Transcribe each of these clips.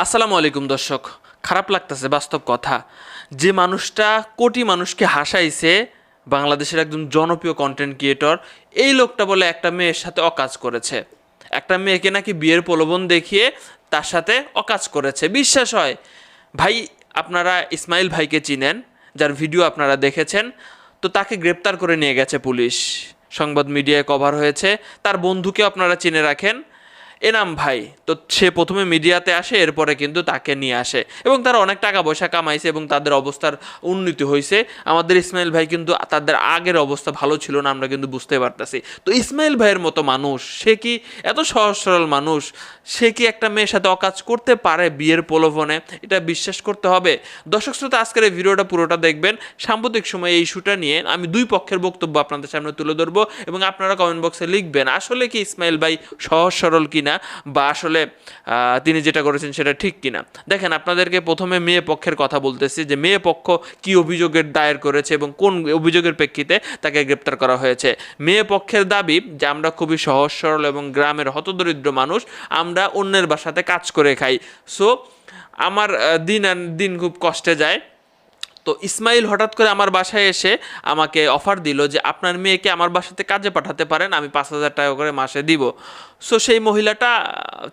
আসসালামু আলাইকুম দর্শক। খারাপ লাগতেছে, বাস্তব কথা। যে মানুষটা কোটি মানুষকে হাসাইছে, বাংলাদেশের একজন জনপ্রিয় কন্টেন্ট ক্রিয়েটর এই লোকটা বলে একটা মেয়ের সাথে অকাজ করেছে। একটা মেয়েকে নাকি বিয়ের প্রলোভন দেখিয়ে তার সাথে অকাজ করেছে। বিশ্বাস হয়, ভাই আপনারা ইসমাইল ভাইকে চিনেন, যার ভিডিও আপনারা দেখেছেন, তো তাকে গ্রেপ্তার করে নিয়ে গেছে পুলিশ। সংবাদ মিডিয়ায় কভার হয়েছে, তার বন্ধুকে আপনারা চিনে রাখেন এনাম ভাই। তো সে প্রথমে মিডিয়াতে আসে, এরপরে কিন্তু তাকে নিয়ে আসে। এবং তারা অনেক টাকা পয়সা কামাইছে এবং তাদের অবস্থার উন্নতি হয়েছে আমাদের ইসমাইল ভাই কিন্তু তাদের আগের অবস্থা ভালো ছিল না, আমরা কিন্তু বুঝতে পারতেছি। তো ইসমাইল ভাইয়ের মতো মানুষ, সে কি এত সহজ সরল মানুষ? সে কি একটা মেয়ের সাথে অকাজ করতে পারে বিয়ের প্রলোভনে? এটা বিশ্বাস করতে হবে। দর্শক শ্রোতা, আজকের এই ভিডিওটা পুরোটা দেখবেন। সাম্প্রতিক সময়ে এই ইস্যুটা নিয়ে আমি দুই পক্ষের বক্তব্য আপনাদের সামনে তুলে ধরবো এবং আপনারা কমেন্ট বক্সে লিখবেন, আসলে কি ইসমাইল ভাই সহজ সরল কিনা? বা আসলে তিনি যেটা করেছেন সেটা ঠিক কিনা। দেখেন, আপনাদেরকে প্রথমে মেয়ে পক্ষের কথা বলতেছি যে মেয়ে পক্ষ কি অভিযোগের দায়ের করেছে এবং কোন অভিযোগের প্রেক্ষিতে তাকে গ্রেপ্তার করা হয়েছে। মেয়ে পক্ষের দাবি যে আমরা খুবই সহজ, সরল এবং গ্রামের হতদরিদ্র মানুষ, আমরা অন্যের বাসাতে কাজ করে খাই। সো আমার দিন দিন খুব কষ্টে যায়। তো ইসমাইল হঠাৎ করে আমার বাসায় এসে আমাকে অফার দিল যে আপনার মেয়েকে আমার বাসাতে কাজে পাঠাতে পারেন, আমি পাঁচ হাজার টাকা করে মাসে দিব। সো সেই মহিলাটা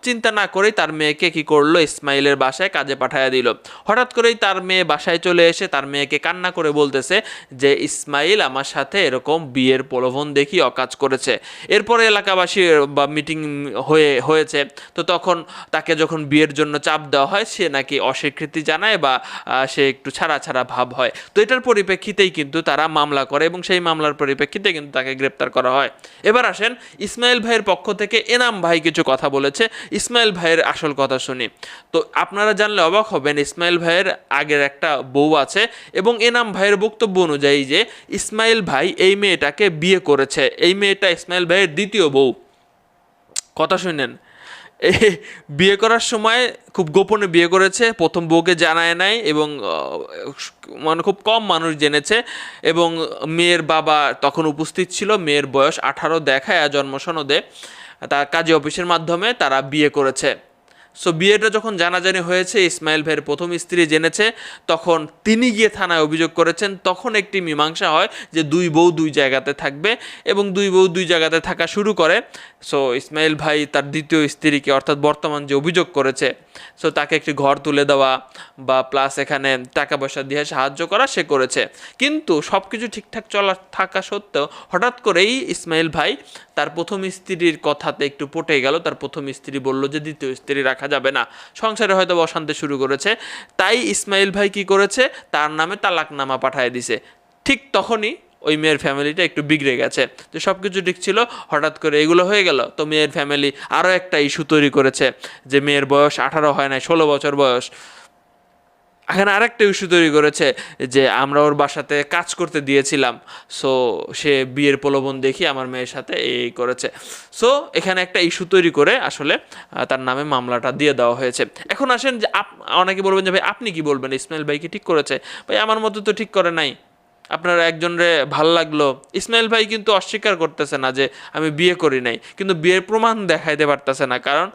চিন্তা না করেই তার মেয়েকে কি করল, ইসমাইলের বাসায় কাজে পাঠায় দিল। হঠাৎ করেই তার মেয়ে বাসায় চলে এসে তার মেয়েকে কান্না করে বলতেছে যে, ইসমাইল আমার সাথে এরকম বিয়ের প্রলোভন দেখি অকাজ করেছে। এরপরে এলাকাবাসী বা মিটিং হয়ে, হয়েছে। তো তখন তাকে যখন বিয়ের জন্য চাপ দেওয়া হয়, সে নাকি অস্বীকৃতি জানায় বা সে একটু ছাড়া ছাড়া ভাব হয়। তো এটার পরিপ্রেক্ষিতেই কিন্তু তারা মামলা করে এবং সেই মামলার পরিপ্রেক্ষিতে কিন্তু তাকে গ্রেপ্তার করা হয়। এবার আসেন ইসমাইল ভাইয়ের পক্ষ থেকে এনাম ভাই কিছু কথা বলেছে। ইসমাইল ভাইয়ের আসল কথা শুনি। তো আপনারা জানলে অবাক হবেন, ইসমাইল ভাইয়ের আগের একটা বউ আছে এবং এনাম ভাইয়ের বক্তব্য অনুযায়ী যে ইসমাইল ভাই এই মেয়েটাকে বিয়ে করেছে। এই মেয়েটা ইসমাইল ভাইয়ের দ্বিতীয় বউ। কথা শুনেন। বিয়ে করার সময় খুব গোপনে বিয়ে করেছে, প্রথম বউকে জানায় নাই এবং মানে খুব কম মানুষ জেনেছে এবং মেয়ের বাবা তখন উপস্থিত ছিল, মেয়ের বয়স আঠারো দেখায় জন্ম সনদে তার কাজী অফিসের মাধ্যমে তারা বিয়ে করেছে। সো বিয়েটা যখন জানাজানি হয়েছে, ইসমাইল ভাইয়ের প্রথম স্ত্রী জেনেছে, তখন তিনি গিয়ে থানায় অভিযোগ করেছেন, তখন একটি মীমাংসা হয় যে দুই বউ দুই জায়গাতে থাকবে এবং দুই বউ দুই জায়গাতে থাকা শুরু করে। সো ইসমাইল ভাই তার দ্বিতীয় স্ত্রীকে অর্থাৎ বর্তমান যে অভিযোগ করেছে সো তাকে একটি ঘর তুলে দেওয়া বা প্লাস এখানে টাকা পয়সা দিয়ে সাহায্য করা সে করেছে। কিন্তু সব কিছু ঠিকঠাক চলা, থাকা সত্ত্বেও হঠাৎ করেই ইসমাইল ভাই তার প্রথম স্ত্রীর কথাতে একটু পটে গেল। তার প্রথম স্ত্রী বলল যে, দ্বিতীয় স্ত্রী রাখা যাবে না। সংসারে হয়তো অশান্তি শুরু করেছে। তাই ইসমাইল ভাই কি করেছে? তার নামে তালাকনামা পাঠিয়ে দিছে। ঠিক তখনই ওই মেয়ের ফ্যামিলিটা একটু বিগড়ে গেছে। তো সব কিছু ঠিক ছিল, হঠাৎ করে এগুলো হয়ে গেল। তো মেয়ের ফ্যামিলি আরও একটা ইস্যু তৈরি করেছে, যে মেয়ের বয়স আঠারো হয় নাই, ষোলো বছর বয়স। এখানে আরেকটা ইস্যু তৈরি করেছে, যে আমরা ওর বাসাতে কাজ করতে দিয়েছিলাম। সো সে বিয়ের প্রলোভন দেখি আমার মেয়ের সাথে এই করেছে। সো এখানে একটা ইস্যু তৈরি করে আসলে তার নামে মামলাটা দিয়ে দেওয়া হয়েছে। এখন আসেন যে আপ অনেকে বলবেন যে, ভাই, আপনি কি বলবেন? ইসমাইল ভাই কি ঠিক করেছে? ভাই, আমার মতো তো ঠিক করে নাই। আপনার একজনরে ভালো লাগল। ইসমাইল ভাই কিন্তু অস্বীকার করতেছে না যে আমি বিয়ে করি নাই। কিন্তু বিয়ের প্রমাণ দেখাইতে পারতেছে না। কারণ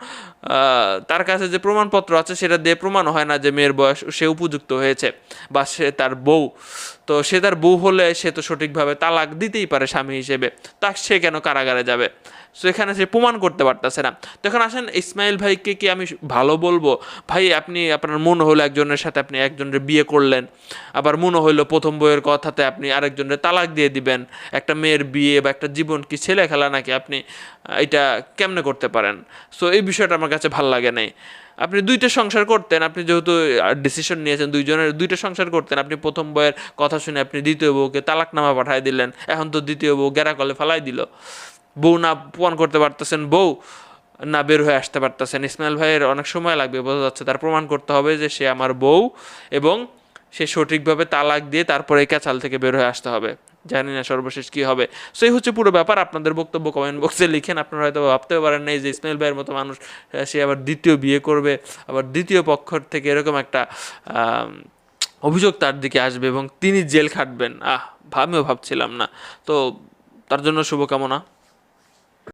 তার কাছে যে প্রমাণপত্র আছে, সেটা দিয়ে প্রমাণ হয় না যে মেয়ের বয়স সে উপযুক্ত হয়েছে বা সে তার বউ। তো সে তার বউ হলে সে তো সঠিকভাবে তালাক দিতেই পারে স্বামী হিসেবে। তা সে কেন কারাগারে যাবে? সো এখানে সে প্রমাণ করতে পারতেছে না। তো এখন আসেন, ইসমাইল ভাইকে কি আমি ভালো বলব? ভাই, আপনি, আপনার মনে হলো একজনের সাথে আপনি একজনের বিয়ে করলেন। আবার মনে হইল প্রথম বইয়ের কথাতে আপনি আরেকজনের তালাক দিয়ে দিবেন, একটা মেয়ের বিয়ে বা একটা জীবন কি ছেলে খেলা নাকি আপনি এটা কেমনে করতে পারেন? সো এই বিষয়টা আমার কাছে ভালো লাগে নাই। আপনি দুইটা সংসার করতেন, আপনি যেহেতু ডিসিশন নিয়েছেন দুইজনের, দুইটা সংসার করতেন, আপনি প্রথম বইয়ের কথা শুনে আপনি দ্বিতীয় বউকে তালাকনামা পাঠিয়ে দিলেন, এখন তো দ্বিতীয় বউ গেরা কলে ফালাই দিল। বউ না প্রমাণ করতে পারতেছেন, বউ না বের হয়ে আসতে পারতেছেন। ইসমাইল ভাইয়ের অনেক সময় লাগবে, বোঝা যাচ্ছে তার প্রমাণ করতে হবে যে সে আমার বউ এবং সে সঠিকভাবে তালাক দিয়ে তারপরে এই ক্যাচাল থেকে বের হয়ে আসতে হবে। জানি না সর্বশেষ কি হবে। সেই হচ্ছে পুরো ব্যাপার। আপনাদের বক্তব্য কমেন্ট বক্সে লিখেন। আপনারা হয়তো ভাবতেও পারেন নাই যে ইসমাইল ভাইয়ের মতো মানুষ সে আবার দ্বিতীয় বিয়ে করবে, আবার দ্বিতীয় পক্ষ থেকে এরকম একটা অভিযোগ তার দিকে আসবে এবং তিনি জেল খাটবেন। আহ আমিও ভাবছিলাম না। তো তার জন্য শুভকামনা।